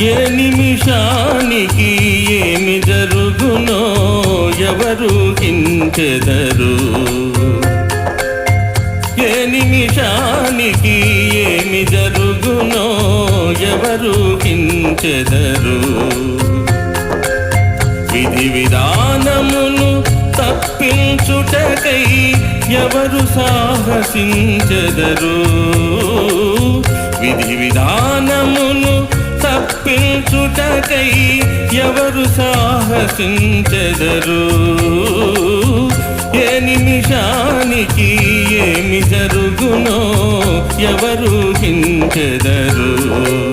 ఏ నిమిషానికి ఏమి జరుగునో ఎవరు కించెదరు ఏ నిమిషానికి ఏమి జరుగునో ఎవరు కించెదరు విధి విధానమును తప్పించుటకై ఎవరు సాహసించెదరు? తప్పించుటకై ఎవరు సాహసించెదరు? ఏ నిమిషానికి ఏమి జరుగునో ఎవరు హించెదరు?